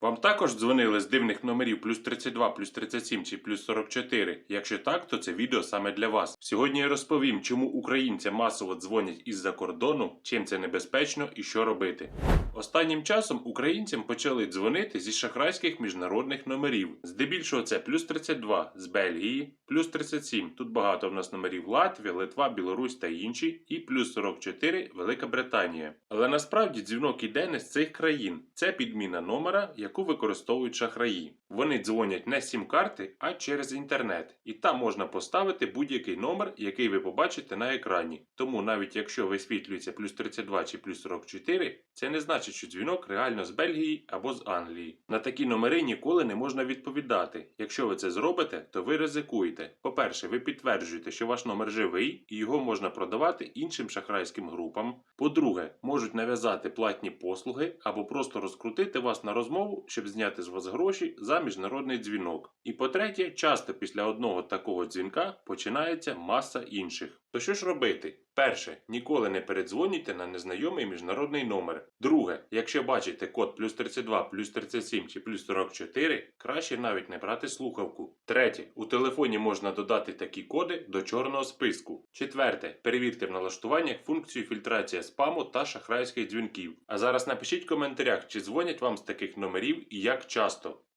Вам також дзвонили з дивних номерів плюс 32, плюс 37 чи плюс 44? Якщо так, то це відео саме для вас. Сьогодні я розповім, чому українцям масово дзвонять із-за кордону, чим це небезпечно і що робити. Останнім часом українцям почали дзвонити зі шахрайських міжнародних номерів. Здебільшого це плюс 32 з Бельгії, плюс 37. Тут багато в нас номерів Латвія, Литва, Білорусь та інші, і плюс 44 Велика Британія. Але насправді дзвінок іде не з цих країн. Це підміна номера, яку використовують шахраї. Вони дзвонять не з сім-карти, а через інтернет. І там можна поставити будь-який номер, який ви побачите на екрані. Тому навіть якщо висвітлюється плюс 32 чи плюс 44, це не значить, що дзвінок реально з Бельгії або з Англії. На такі номери ніколи не можна відповідати. Якщо ви це зробите, то ви ризикуєте. По-перше, ви підтверджуєте, що ваш номер живий і його можна продавати іншим шахрайським групам. По-друге, можуть нав'язати платні послуги або просто розкрутити вас на розмову, щоб зняти з вас гроші за міжнародний дзвінок. І по-третє, часто після одного такого дзвінка починається маса інших. То що ж робити? Перше, ніколи не передзвонюйте на незнайомий міжнародний номер. Друге, якщо бачите код плюс 32, плюс 37 чи плюс 44, краще навіть не брати слухавку. Третє, у телефоні можна додати такі коди до чорного списку. Четверте, перевірте в налаштуваннях функцію фільтрація спаму та шахрайських дзвінків. А зараз напишіть в коментарях, чи дзвонять вам з таких номерів і як часто.